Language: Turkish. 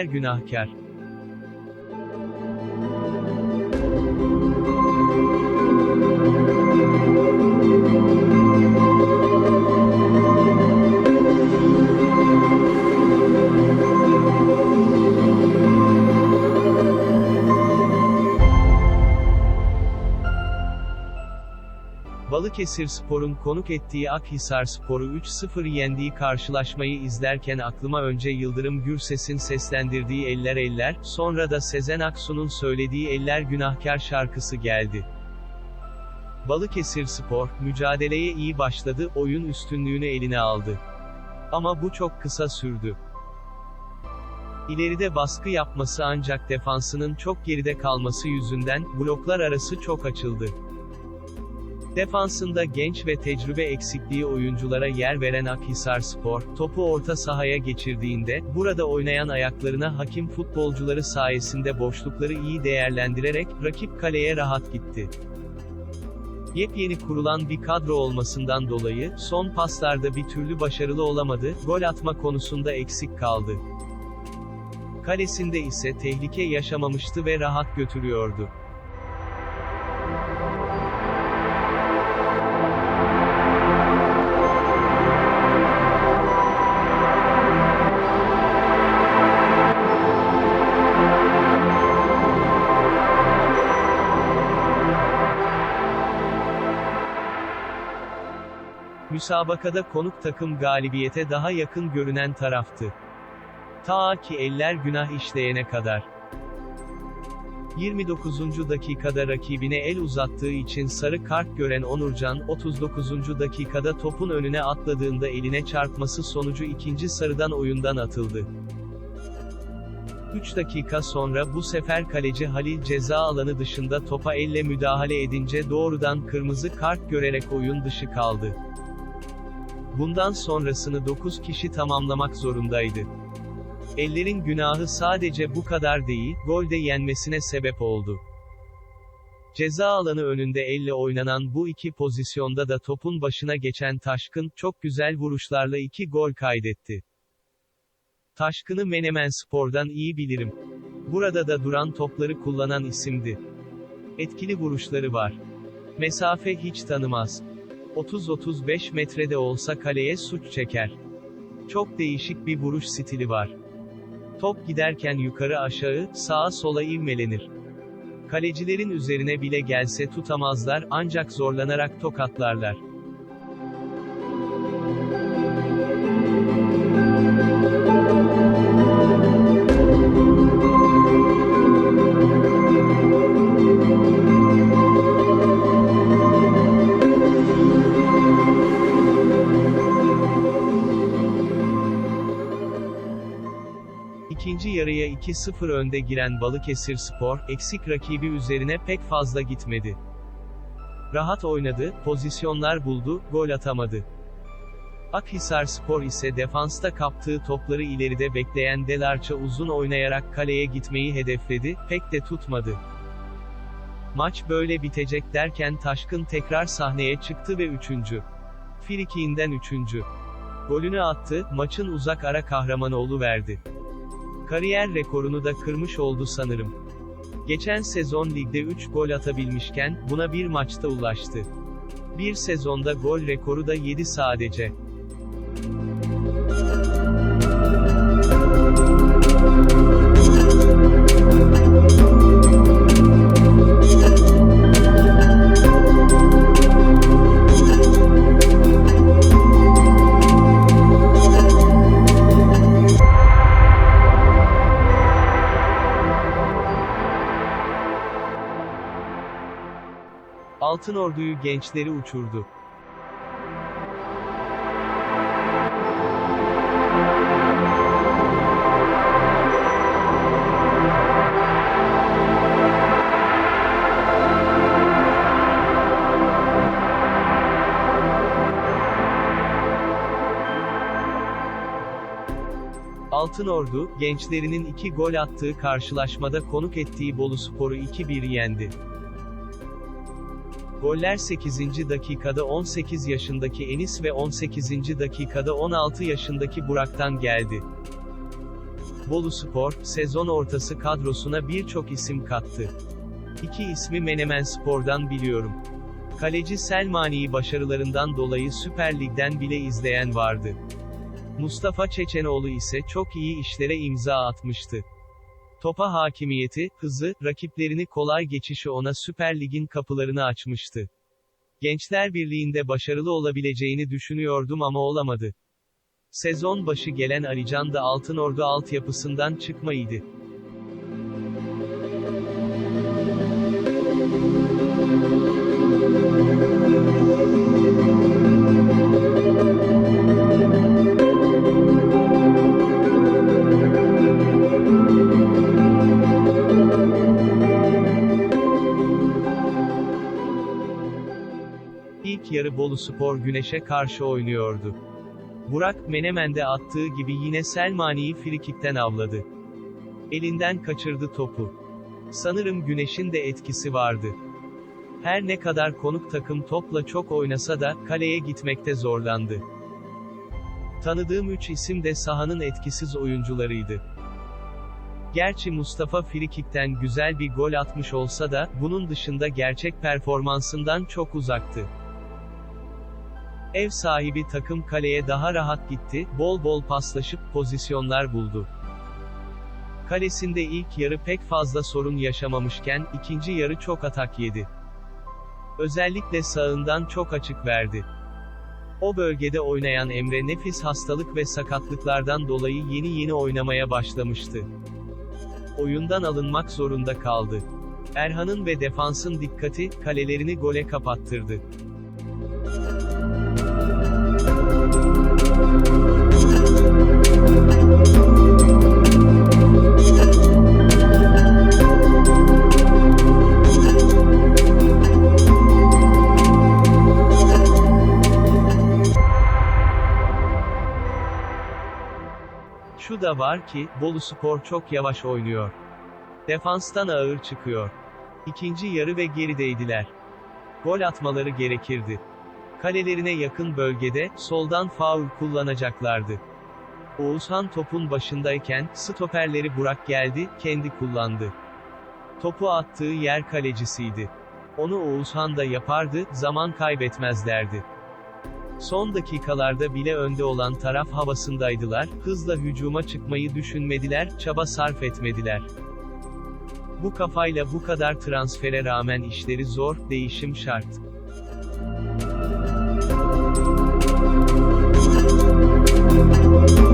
eller günahkar. Balıkesir Spor'un konuk ettiği Akhisar Spor'u 3-0 yendiği karşılaşmayı izlerken aklıma önce Yıldırım Gürses'in seslendirdiği Eller Eller, sonra da Sezen Aksu'nun söylediği Eller Günahkar şarkısı geldi. Balıkesir Spor, mücadeleye iyi başladı, oyun üstünlüğünü eline aldı. Ama bu çok kısa sürdü. İleride baskı yapması ancak defansının çok geride kalması yüzünden, bloklar arası çok açıldı. Defansında genç ve tecrübe eksikliği oyunculara yer veren Akhisar Spor, topu orta sahaya geçirdiğinde, burada oynayan ayaklarına hakim futbolcuları sayesinde boşlukları iyi değerlendirerek, rakip kaleye rahat gitti. Yepyeni kurulan bir kadro olmasından dolayı, son paslarda bir türlü başarılı olamadı, gol atma konusunda eksik kaldı. Kalesinde ise tehlike yaşamamıştı ve rahat götürüyordu. Müsabakada konuk takım galibiyete daha yakın görünen taraftı. Ta ki eller günah işleyene kadar. 29. dakikada rakibine el uzattığı için sarı kart gören Onurcan, 39. dakikada topun önüne atladığında eline çarpması sonucu ikinci sarıdan oyundan atıldı. 3 dakika sonra bu sefer kaleci Halil ceza alanı dışında topa elle müdahale edince doğrudan kırmızı kart görerek oyun dışı kaldı. Bundan sonrasını 9 kişi tamamlamak zorundaydı. Ellerin günahı sadece bu kadar değil, golde yenmesine sebep oldu. Ceza alanı önünde elle oynanan bu iki pozisyonda da topun başına geçen Taşkın, çok güzel vuruşlarla iki gol kaydetti. Taşkın'ı Menemen Spor'dan iyi bilirim. Burada da duran topları kullanan isimdi. Etkili vuruşları var. Mesafe hiç tanımaz. 30-35 metrede olsa kaleye suç çeker. Çok değişik bir vuruş stili var. Top giderken yukarı aşağı, sağa sola ivmelenir. Kalecilerin üzerine bile gelse tutamazlar, ancak zorlanarak tokatlarlar. İkinci yarıya 2-0 önde giren Balıkesir Spor, eksik rakibi üzerine pek fazla gitmedi. Rahat oynadı, pozisyonlar buldu, gol atamadı. Akhisar Spor ise defansta kaptığı topları ileride bekleyen Delarç'a uzun oynayarak kaleye gitmeyi hedefledi, pek de tutmadı. Maç böyle bitecek derken Taşkın tekrar sahneye çıktı ve 3. Frikiğinden 3. Golünü attı, maçın uzak ara kahramanı verdi. Kariyer rekorunu da kırmış oldu sanırım. Geçen sezon ligde 3 gol atabilmişken, buna bir maçta ulaştı. Bir sezonda gol rekoru da 7 sadece. Altın Ordu'yu gençleri uçurdu. Altın Ordu, gençlerinin iki gol attığı karşılaşmada konuk ettiği Bolu Spor'u 2-1 yendi. Goller 8. dakikada 18 yaşındaki Enis ve 18. dakikada 16 yaşındaki Burak'tan geldi. Bolu Spor, sezon ortası kadrosuna birçok isim kattı. İki ismi Menemen Spor'dan biliyorum. Kaleci Selmani'yi başarılarından dolayı Süper Lig'den bile izleyen vardı. Mustafa Çeçenoğlu ise çok iyi işlere imza atmıştı. Topa hakimiyeti, hızı, rakiplerini kolay geçişi ona Süper Lig'in kapılarını açmıştı. Gençler Birliği'nde başarılı olabileceğini düşünüyordum ama olamadı. Sezon başı gelen Alican da Altınordu altyapısından çıkmaydı. Bolu Spor Güneş'e karşı oynuyordu. Burak Menemen'de attığı gibi yine Selmani'yi frikikten avladı. Elinden kaçırdı topu. Sanırım Güneş'in de etkisi vardı. Her ne kadar konuk takım topla çok oynasa da, kaleye gitmekte zorlandı. Tanıdığım üç isim de sahanın etkisiz oyuncularıydı. Gerçi Mustafa frikikten güzel bir gol atmış olsa da, bunun dışında gerçek performansından çok uzaktı. Ev sahibi takım kaleye daha rahat gitti, bol bol paslaşıp pozisyonlar buldu. Kalesinde ilk yarı pek fazla sorun yaşamamışken, ikinci yarı çok atak yedi. Özellikle sağından çok açık verdi. O bölgede oynayan Emre nefis hastalık ve sakatlıklardan dolayı yeni yeni oynamaya başlamıştı. Oyundan alınmak zorunda kaldı. Erhan'ın ve defansın dikkati, kalelerini gole kapattırdı. Da var ki, Bolu Spor çok yavaş oynuyor. Defanstan ağır çıkıyor. İkinci yarı ve gerideydiler. Gol atmaları gerekirdi. Kalelerine yakın bölgede, soldan faul kullanacaklardı. Oğuzhan topun başındayken, stoperleri Burak geldi, kendi kullandı. Topu attığı yer kalecisiydi. Onu Oğuzhan da yapardı, zaman kaybetmezlerdi. Son dakikalarda bile önde olan taraf havasındaydılar, hızla hücuma çıkmayı düşünmediler, çaba sarf etmediler. Bu kafayla bu kadar transfere rağmen işleri zor, değişim şart. Müzik